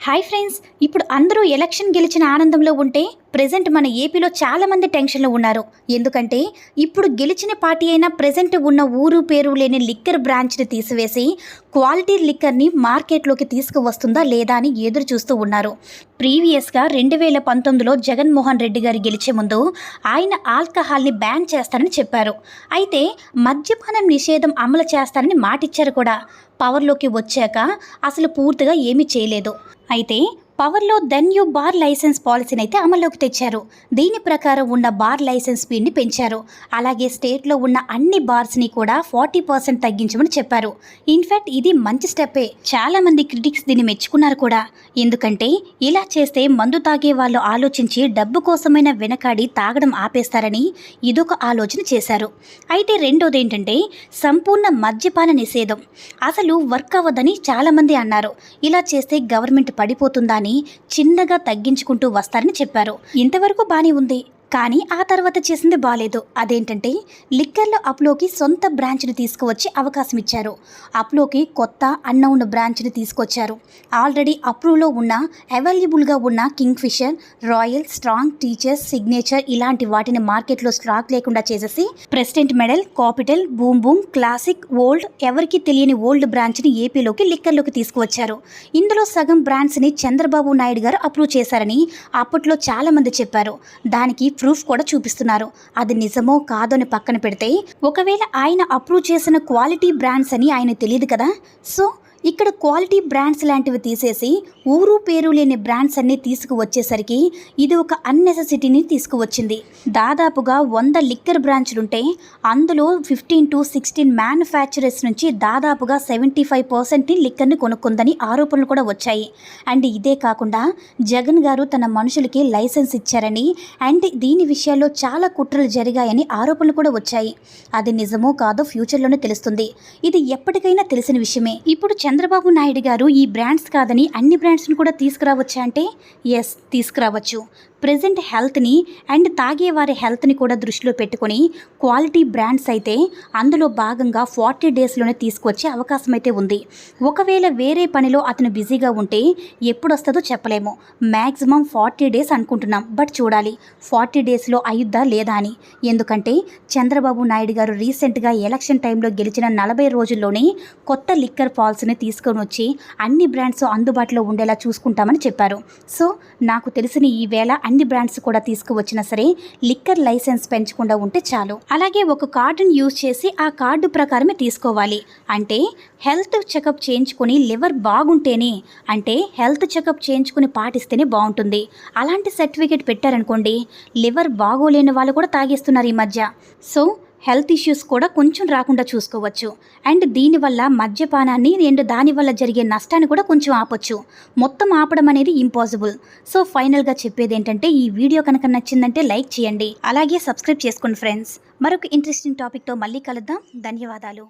Hi friends ఇప్పుడు అందరూ election గెలిచిన ఆనందంలో ఉంటే ప్రెజెంట్ మన ఏపీలో చాలామంది టెన్షన్లో ఉన్నారు. ఎందుకంటే ఇప్పుడు గెలిచిన పార్టీ అయినా ప్రజెంట్ ఉన్న ఊరు పేరు లేని లిక్కర్ బ్రాంచ్ని తీసివేసి క్వాలిటీ లిక్కర్ని మార్కెట్లోకి తీసుకువస్తుందా లేదా అని ఎదురు చూస్తూ ఉన్నారు. ప్రీవియస్గా రెండు వేల పంతొమ్మిదిలో జగన్మోహన్ రెడ్డి గారు గెలిచే ముందు ఆయన ఆల్కహాల్ని బ్యాన్ చేస్తారని చెప్పారు. అయితే మద్యపానం నిషేధం అమలు చేస్తారని మాటిచ్చారు కూడా. పవర్లోకి వచ్చాక అసలు పూర్తిగా ఏమీ చేయలేదు. అయితే పవర్లో దెన్ యూ బార్ లైసెన్స్ పాలసీని అయితే అమల్లోకి తెచ్చారు. దీని ప్రకారం ఉన్న బార్ లైసెన్స్ ఫీని పెంచారు. అలాగే స్టేట్లో ఉన్న అన్ని బార్స్ని కూడా ఫార్టీ పర్సెంట్ తగ్గించమని చెప్పారు. ఇన్ఫ్యాక్ట్ ఇది మంచి స్టెప్పే. చాలా మంది క్రిటిక్స్ దీన్ని మెచ్చుకున్నారు కూడా. ఎందుకంటే ఇలా చేస్తే మందు తాగే వాళ్ళు ఆలోచించి డబ్బు కోసమైన వెనకాడి తాగడం ఆపేస్తారని ఇదొక ఆలోచన చేశారు. అయితే రెండోది ఏంటంటే సంపూర్ణ మద్యపాన నిషేధం. అసలు వర్క్ అవ్వదని చాలామంది అన్నారు. ఇలా చేస్తే గవర్నమెంట్ పడిపోతుందా అని చిన్నగా తగ్గించుకుంటూ వస్తారని చెప్పారు. ఇంతవరకు బానే ఉంది. కానీ ఆ తర్వాత చేసింది బాలేదు. అదేంటంటే లిక్కర్లో అప్లోకి సొంత బ్రాంచ్ని తీసుకువచ్చి అవకాశం ఇచ్చారు. అప్లోకి కొత్త అన్నౌన్ బ్రాంచ్ని తీసుకొచ్చారు. ఆల్రెడీ అప్రూవ్లో ఉన్న అవైలబుల్గా ఉన్న Kingfisher royal strong teachers signature ఇలాంటి వాటిని మార్కెట్లో స్టాక్ లేకుండా చేసేసి president medal capital boom boom classic old ఎవరికి తెలియని ఓల్డ్ బ్రాంచ్ని ఏపీలోకి లిక్కర్లోకి తీసుకువచ్చారు. ఇందులో సగం బ్రాండ్స్ని చంద్రబాబు నాయుడు గారు అప్రూవ్ చేశారని అప్పట్లో చాలామంది చెప్పారు. దానికి ప్రూఫ్ కూడా చూపిస్తున్నారు. అది నిజమో కాదో అని పక్కన పెడితే ఒకవేళ ఆయన అప్రూవ్ చేసిన క్వాలిటీ బ్రాండ్స్ అని ఆయన తెలియదు కదా. సో ఇక్కడ క్వాలిటీ బ్రాండ్స్ లాంటివి తీసేసి ఊరు పేరు లేని బ్రాండ్స్ అన్నీ తీసుకువచ్చేసరికి ఇది ఒక అన్నెసెసిటీని తీసుకువచ్చింది. దాదాపుగా వంద లిక్కర్ బ్రాంచ్లుంటే అందులో ఫిఫ్టీన్ టు సిక్స్టీన్ మ్యానుఫ్యాక్చరర్స్ నుంచి దాదాపుగా సెవెంటీ ఫైవ్ పర్సెంట్ని లిక్కర్ని కొనుక్కుందని ఆరోపణలు కూడా వచ్చాయి. అండ్ ఇదే కాకుండా జగన్ గారు తన మనుషులకి లైసెన్స్ ఇచ్చారని అండ్ దీని విషయాల్లో చాలా కుట్రలు జరిగాయని ఆరోపణలు కూడా వచ్చాయి. అది నిజమో కాదో ఫ్యూచర్లోనే తెలుస్తుంది. ఇది ఎప్పటికైనా తెలిసిన విషయమే. ఇప్పుడు చంద్రబాబు నాయుడు గారు ఈ బ్రాండ్స్ కాదని అన్ని బ్రాండ్స్ని కూడా తీసుకురావచ్చా అంటే? ఎస్ తీసుకురావచ్చు. ప్రజెంట్ హెల్త్ని అండ్ తాగేవారి హెల్త్ని కూడా దృష్టిలో పెట్టుకొని క్వాలిటీ బ్రాండ్స్ అయితే అందులో భాగంగా ఫార్టీ డేస్లోనే తీసుకొచ్చే అవకాశం అయితే ఉంది. ఒకవేళ వేరే పనిలో అతను బిజీగా ఉంటే ఎప్పుడు వస్తుందో చెప్పలేము. మ్యాక్సిమం ఫార్టీ డేస్ అనుకుంటున్నాం. బట్ చూడాలి ఫార్టీ డేస్లో అయ్యుద్దా లేదా అని. ఎందుకంటే చంద్రబాబు నాయుడు గారు రీసెంట్గా ఎలక్షన్ టైంలో గెలిచిన నలభై రోజుల్లోనే కొత్త లిక్కర్ పాల్స్ని తీసుకొని వచ్చి అన్ని బ్రాండ్స్ అందుబాటులో ఉండేలా చూసుకుంటామని చెప్పారు. సో నాకు తెలిసిన ఈ వేళ అన్ని బ్రాండ్స్ కూడా తీసుకువచ్చినా సరే లిక్కర్ లైసెన్స్ పెంచకుండా ఉంటే చాలు. అలాగే ఒక కార్డుని యూజ్ చేసి ఆ కార్డు ప్రకారమే తీసుకోవాలి. అంటే హెల్త్ చెకప్ చేయించుకొని లివర్ బాగుంటేనే అంటే హెల్త్ చెకప్ చేయించుకుని పాటిస్తేనే బాగుంటుంది. అలాంటి సర్టిఫికేట్ పెట్టారనుకోండి లివర్ బాగోలేని వాళ్ళు కూడా తాగేస్తున్నారు ఈ మధ్య. సో హెల్త్ ఇష్యూస్ కూడా కొంచెం రాకుండా చూసుకోవచ్చు. అండ్ దీనివల్ల మద్యపానాన్ని అండ్ దానివల్ల జరిగే నష్టాన్ని కూడా కొంచెం ఆపొచ్చు. మొత్తం ఆపడం అనేది ఇంపాసిబుల్ సో ఫైనల్గా చెప్పేది ఏంటంటే ఈ వీడియో కనుక నచ్చిందంటే లైక్ చేయండి. అలాగే సబ్స్క్రైబ్ చేసుకోండి ఫ్రెండ్స్. మరొక ఇంట్రెస్టింగ్ టాపిక్తో మళ్ళీ కలుద్దాం. ధన్యవాదాలు.